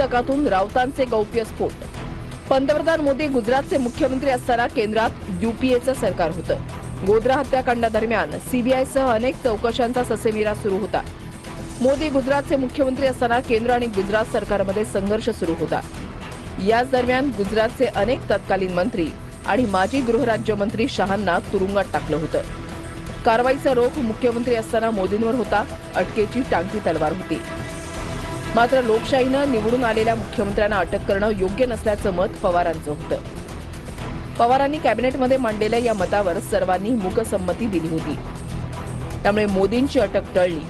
पुस्तकातून राऊतांचे गौप्यस्फोट पंतप्रधान मोदी गुजरातचे मुख्यमंत्री असताना केंद्रात युपीएचं सरकार होतं. गोद्रा हत्याकांडादरम्यान सीबीआयसह अनेक चौकशांचा ससेमिरा सुरू होता. मोदी गुजरातचे मुख्यमंत्री असताना केंद्र आणि गुजरात सरकारमध्ये संघर्ष सुरू होता. याच दरम्यान गुजरातचे अनेक तत्कालीन मंत्री आणि माजी गृहराज्यमंत्री शहांना तुरुंगात टाकलं होतं. कारवाईचा रोख मुख्यमंत्री असताना मोदींवर होता अटकेची टांगती तलवार होती. मात्र लोकशाहीनं निवडून आलेल्या मुख्यमंत्र्यांना अटक करणं योग्य नसल्याचं मत पवारांचं होतं. पवारांनी कॅबिनेटमध्ये मांडलेल्या या मतावर सर्वांनी मुकसंमती दिली होती. त्यामुळे मोदींची अटक टळली.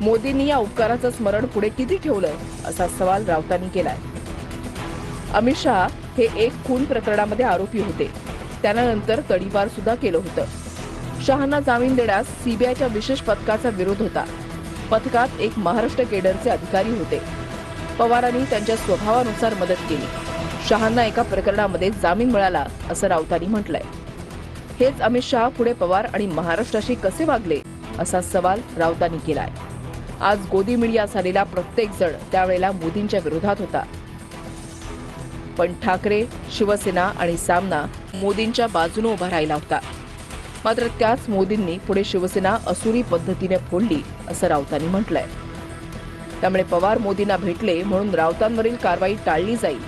मोदींनी या उपकाराचं स्मरण पुढे किती ठेवलं असा सवाल राऊतांनी केलाय. अमित शहा हे एक खून प्रकरणामध्ये आरोपी होते. त्यानंतर तडीपार सुद्धा केलं होतं. शहांना जामीन देण्यास सीबीआयच्या विशेष पथकाचा विरोध होता. पथकात एक महाराष्ट्र केडरचे अधिकारी होते. पवारांनी त्यांच्या स्वभावानुसार मदत केली. शहांना एका प्रकरणामध्ये जामीन मिळाला असं राऊतांनी म्हटलंय. हेच अमित शहा पुढे पवार आणि महाराष्ट्राशी कसे वागले असा सवाल राऊतांनी केलाय. आज गोदी मीडिया झालेला प्रत्येक जण त्यावेळेला मोदींच्या विरोधात होता. पण ठाकरे शिवसेना आणि सामना मोदींच्या बाजूने उभा राहिला होता. मात्र त्याच मोदींनी पुढे शिवसेना असुरी पद्धतीने फोडली. असं राऊतांनी म्हटलंय. त्यामुळे पवार मोदींना भेटले म्हणून राऊतांवरील कारवाई टाळली जाईल.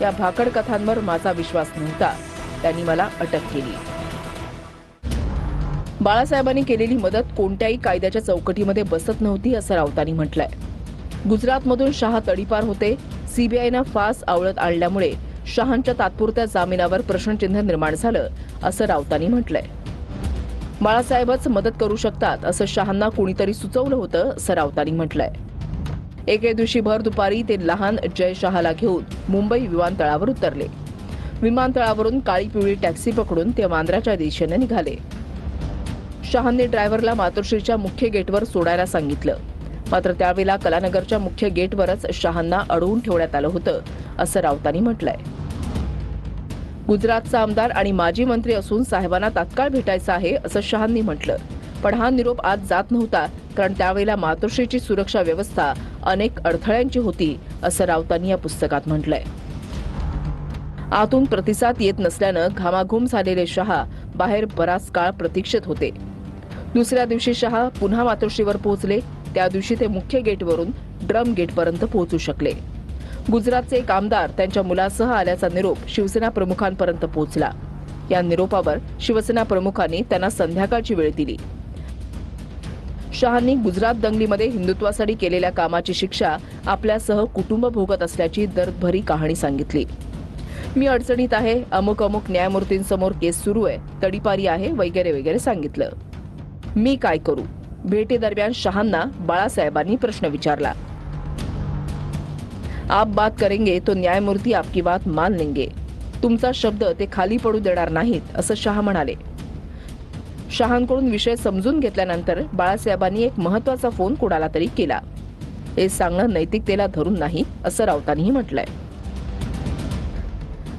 या भाकड कथांवर माझा विश्वास नव्हता. त्यांनी मला अटक केली. बाळासाहेबांनी केलेली मदत कोणत्याही कायद्याच्या चौकटीमध्ये बसत नव्हती असं राऊतांनी म्हटलंय. गुजरातमधून शहा तडीपार होते. सीबीआयनं फास आवळत आणल्यामुळे शहांच्या तात्पुरत्या जामिनावर प्रश्नचिन्ह निर्माण झालं असं राऊतांनी म्हटलंय. बाळासाहेबच मदत करू शकतात असं शहांना कोणीतरी सुचवलं होतं असं राऊतांनी म्हटलंय. एके दिवशी भर दुपारी ते लहान जय शहाला घेऊन मुंबई विमानतळावर उतरले. विमानतळावरून काळी पिवळी टॅक्सी पकडून ते वांद्राच्या दिशेने निघाले. शहांनी ड्रायव्हरला मातोश्रीच्या मुख्य गेटवर सोडायला सांगितलं. मात्र त्यावेळेला कलानगरच्या मुख्य गेटवरच शहांना अडवून ठेवण्यात आलं होतं असं राऊतांनी म्हटलंय. गुजरातचा आमदार आणि माजी मंत्री असून साहेबांना तात्काळ भेटायचं आहे असं शहांनी म्हटलं. पण हा निरोप आज जात नव्हता कारण त्यावेळेला मातोश्रीची सुरक्षा व्यवस्था अनेक अडथळ्यांची होती असं राऊतांनी या पुस्तकात म्हटलंय. आतून प्रतिसाद येत नसल्यानं घामाघूम झालेले शहा बाहेर बराच काळ प्रतीक्षेत होते. दुसऱ्या दिवशी शहा पुन्हा मातोश्रीवर पोहोचले त्या दिवशी ते मुख्य गेटवरून ड्रम गेटपर्यंत पोहोचू शकले. गुजरातचे एक आमदार त्यांच्या मुलासह आल्याचा निरोप शिवसेना प्रमुखांपर्यंत पोहोचला. या निरोपावर शिवसेना प्रमुखांनी त्यांना संध्याकाळची वेळ दिली. शहांनी गुजरात दंगलीमध्ये हिंदुत्वासाठी केलेल्या कामाची शिक्षा आपल्यासह कुटुंब भोगत असल्याची दर्दभरी कहाणी सांगितली. मी अडचणीत आहे अमुक अमुक न्यायमूर्तींसमोर केस सुरू आहे तडीपारी आहे वगैरे वगैरे सांगितलं. मी काय करू? भेटीदरम्यान शहांना बाळासाहेबांनी प्रश्न विचारला. आप बात करेंगे तो न्यायमूर्ती आपकी बात मान लेंगे. तुमचा शब्द ते खाली पडू देणार नाहीत असं शहा म्हणाले. शहांकडून विषय समजून घेतल्यानंतर बाळासाहेबांनी एक महत्त्वाचा फोन कोणाला तरी केला. हे सांगणं नैतिकतेला धरून नाही असं राऊतांनीही म्हटलंय.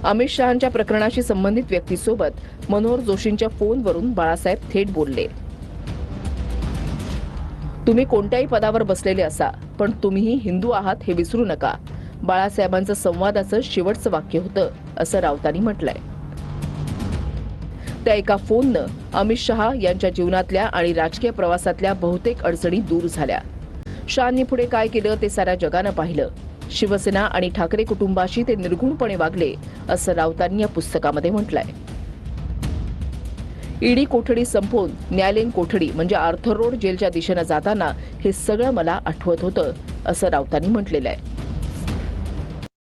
अमित शहांच्या प्रकरणाशी संबंधित व्यक्तीसोबत मनोहर जोशींच्या फोनवरून बाळासाहेब थेट बोलले. तुम्ही कोणत्याही पदावर बसलेले असा पण तुम्हीही हिंदू आहात हे विसरू नका. बाळासाहेबांचं संवादाचं शेवटचं वाक्य होतं असं राऊतांनी म्हटलंय. त्या एका फोननं अमित शहा यांच्या जीवनातल्या आणि राजकीय प्रवासातल्या बहुतेक अडचणी दूर झाल्या. शहांनी पुढे काय केलं ते साऱ्या जगानं पाहिलं. शिवसेना आणि ठाकरे कुटुंबाशी ते निर्गुणपणे वागले असं राऊतांनी या पुस्तकामध्ये म्हटलंय. ईडी कोठडी संपवून न्यायालयीन कोठडी म्हणजे आर्थर रोड जेलच्या दिशेनं जाताना हे सगळं मला आठवत होतं असं राऊतांनी म्हटलेलं आहे.